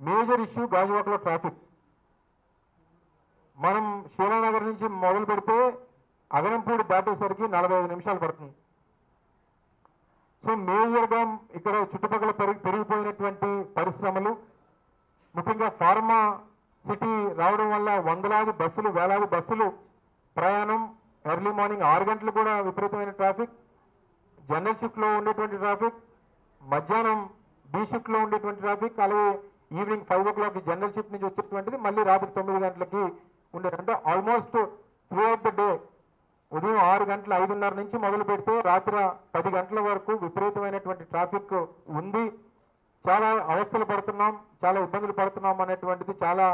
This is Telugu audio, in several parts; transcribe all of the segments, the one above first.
మేజర్ ఇష్యూ గాజువాకలో ట్రాఫిక్. మనం శీలానగర్ నుంచి మొదలు పెడితే అగనంపూడి దాటేసరికి నలభై ఐదు నిమిషాలు పడుతుంది. సో మేజర్గా ఇక్కడ చుట్టుపక్కల పెరిగి పెరిగిపోయినటువంటి పరిశ్రమలు ముఖ్యంగా ఫార్మా సిటీ రావడం వల్ల వందలాది బస్సులు వేలాది బస్సులు ప్రయాణం ఎర్లీ మార్నింగ్ ఆరు గంటలు కూడా విపరీతమైన ట్రాఫిక్. జనరల్ షిఫ్ట్లో ఉండేటువంటి ట్రాఫిక్. మధ్యాహ్నం బి షిఫ్ట్లో ఉండేటువంటి ట్రాఫిక్. అలాగే evening five o'clock general shift నుంచి వచ్చేటువంటిది మళ్ళీ రాత్రి తొమ్మిది గంటలకి ఉండేది అంటే ఆల్మోస్ట్ త్రూ ద డే ఉదయం ఆరు గంటల ఐదున్నర నుంచి మొదలు పెడితే రాత్రి పది గంటల వరకు విపరీతమైనటువంటి ట్రాఫిక్ ఉంది. చాలా అవస్థలు పడుతున్నాం చాలా ఇబ్బందులు పడుతున్నాం అనేటువంటిది చాలా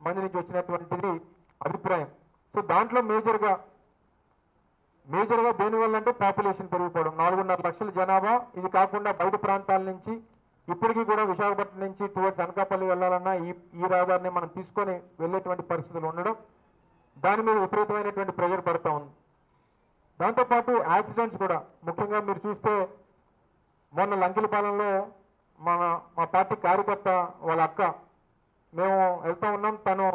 మంది నుంచి వచ్చినటువంటిది అభిప్రాయం. సో దాంట్లో మేజర్గా మేజర్గా దేనివల్ల అంటే పాపులేషన్ పెరిగిపోవడం. నాలుగున్నర లక్షల జనాభా. ఇది కాకుండా బయట ప్రాంతాల నుంచి ఇప్పటికీ కూడా విశాఖపట్నం నుంచి టువర్డ్స్ అనకాపల్లి వెళ్ళాలన్నా ఈ ఈ రహదారిని మనం తీసుకొని వెళ్ళేటువంటి పరిస్థితులు ఉండడం దాని మీద విపరీతమైనటువంటి ప్రెజర్ పడుతూ ఉంది. దాంతోపాటు యాక్సిడెంట్స్ కూడా ముఖ్యంగా మీరు చూస్తే మొన్న లంకిలపాలెంలో మన మా పార్టీ కార్యకర్త వాళ్ళ అక్క మేము వెళ్తూ ఉన్నాం తను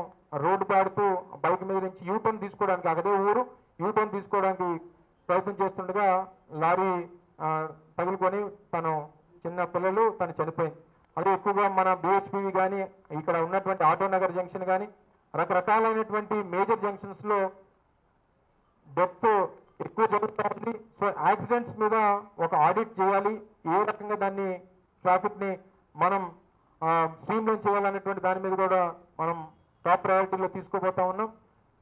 రోడ్డు పాడుతూ బైక్ మీద నుంచి యూటర్న్ తీసుకోవడానికి అదే ఊరు యూటర్న్ తీసుకోవడానికి ప్రయత్నం చేస్తుండగా లారీ తగులుకొని తను చిన్న పిల్లలు తను చనిపోయింది. అదే ఎక్కువగా మన బిహెచ్పివి కానీ ఇక్కడ ఉన్నటువంటి ఆటో నగర్ జంక్షన్ కానీ రకరకాలైనటువంటి మేజర్ జంక్షన్స్లో డెత్ ఎక్కువ జరుగుతుంది సో యాక్సిడెంట్స్ మీద ఒక ఆడిట్ చేయాలి. ఏ రకంగా దాన్ని ట్రాఫిక్ని మనం స్ట్రీమ్లైన్ చేయాలనేటువంటి దాని మీద కూడా మనం టాప్ ప్రయారిటీలో తీసుకోబోతా ఉన్నాం.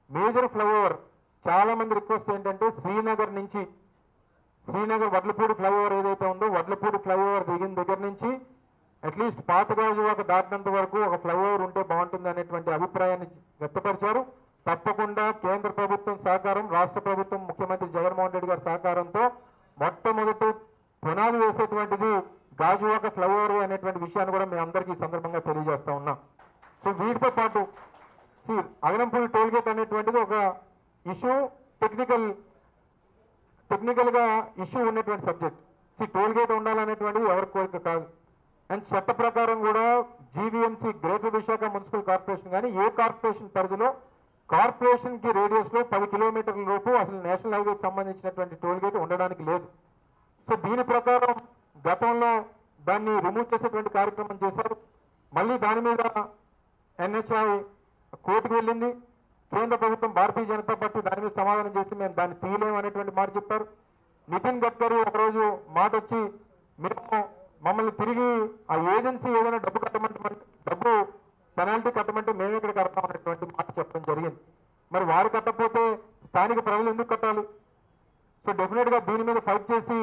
మేజర్ ఫ్లైఓవర్ చాలామంది రిక్వెస్ట్ ఏంటంటే శ్రీనగర్ నుంచి శ్రీనగర్ వడ్లపూడి ఫ్లైఓవర్ ఏదైతే ఉందో వడ్లపూడి ఫ్లైఓవర్ దిగిన దగ్గర నుంచి అట్లీస్ట్ పాతగాజువాక దాటినంత వరకు ఒక ఫ్లైఓవర్ ఉంటే బాగుంటుంది అనేటువంటి అభిప్రాయాన్ని వ్యక్తపరిచారు. తప్పకుండా కేంద్ర ప్రభుత్వం సహకారం రాష్ట్ర ప్రభుత్వం ముఖ్యమంత్రి జగన్మోహన్ రెడ్డి గారి సహకారంతో మొట్టమొదటి పునాది వేసేటువంటిది గాజువాక ఫ్లైఓవర్ అనేటువంటి విషయాన్ని కూడా మేము అందరికీ ఈ సందర్భంగా తెలియజేస్తా ఉన్నాం. సో వీటితో పాటు సి అగనంపూడి టోల్గేట్ అనేటువంటిది ఒక ఇష్యూ టెక్నికల్ టెక్నికల్గా ఇష్యూ ఉన్నటువంటి సబ్జెక్ట్ సి టోల్ గేట్ ఉండాలనేటువంటిది ఎవరి కోరిక కాదు. అండ్ చట్ట ప్రకారం కూడా GVMC greater Visakha municipal corporation కానీ ఏ కార్పొరేషన్ పరిధిలో కార్పొరేషన్కి రేడియస్లో పది కిలోమీటర్ల లోపు అసలు నేషనల్ హైవేకి సంబంధించినటువంటి టోల్ గేట్ ఉండడానికి లేదు. సో దీని ప్రకారం గతంలో దాన్ని రిమూవ్ చేసేటువంటి కార్యక్రమం చేశారు. మళ్ళీ దాని మీద ఎన్హెచ్ఐ కోర్టుకు వెళ్ళింది. కేంద్ర ప్రభుత్వం భారతీయ జనతా పార్టీ దాని మీద సమాధానం చేసి మేము దాన్ని తీయలేము అనేటువంటి మాట చెప్పారు. నితిన్ గడ్కరీ ఒకరోజు మాట వచ్చి మేము మమ్మల్ని తిరిగి ఆ ఏజెన్సీ ఏదైనా డబ్బు కట్టమంటే డబ్బు పెనాల్టీ కట్టమంటే మేము ఇక్కడ కడతాం అనేటువంటి మాట చెప్పడం జరిగింది. మరి వారు కట్టకపోతే స్థానిక ప్రజలు ఎందుకు కట్టాలి? సో డెఫినెట్గా దీని మీద ఫైట్ చేసి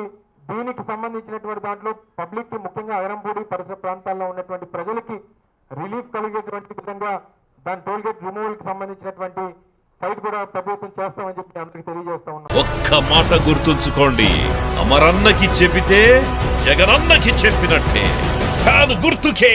దీనికి సంబంధించినటువంటి దాంట్లో పబ్లిక్కి ముఖ్యంగా అగరంపూడి పరిసర ప్రాంతాల్లో ఉన్నటువంటి ప్రజలకి రిలీఫ్ కలిగేటువంటి విధంగా దాని టోల్ గేట్ రిమూవల్కి సంబంధించినటువంటి ఫైట్ కూడా ప్రభుత్వం చేస్తామని చెప్పి అందరికీ తెలియజేస్తా ఉన్నాను ఒక్క మాట గుర్తుంచుకోండి. అమరన్నకి చెబితే జగనన్నకి చెప్పినట్టే. ఫ్యాన్ గుర్తుకే.